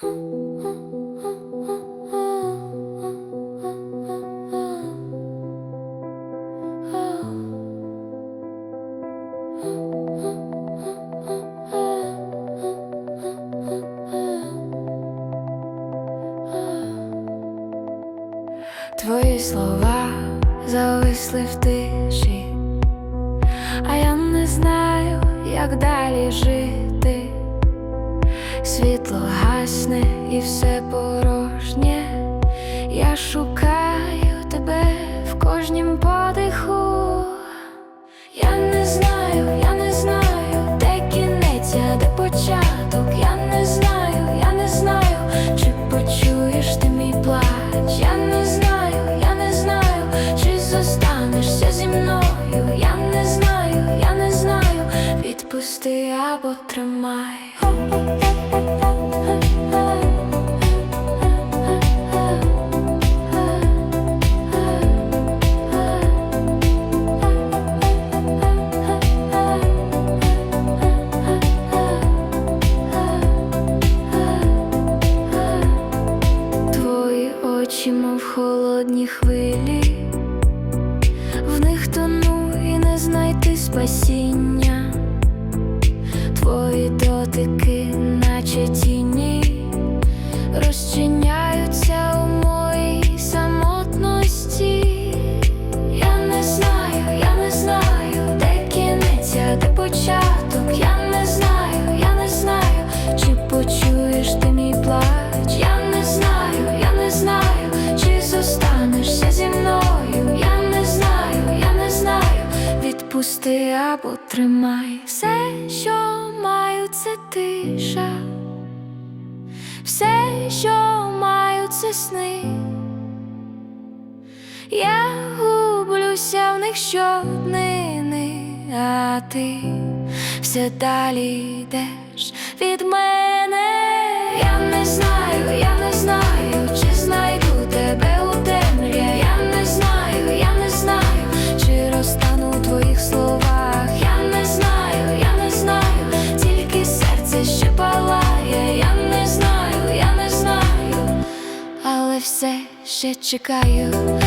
Твої слова зависли в тиші, а я не знаю, як далі жити. Я шукаю тебе в кожнім подиху. Я не знаю, я не знаю, де кінець, а де початок. Я не знаю, я не знаю, чи почуєш ти мій плач. Я не знаю, я не знаю, чи зостанешся зі мною. Я не знаю, я не знаю, відпусти або тримай. Холодні хвилі, в них тону і не знайти спасіння. Твої дотики, наче тіні, розчиняються відпусти або тримай. Все, що маю, це тиша. Все, що маю, це сни. Я гублюся в них щоднини, а ти все далі йдеш від мене. Я не знаю, я не знаю, все ще чекаю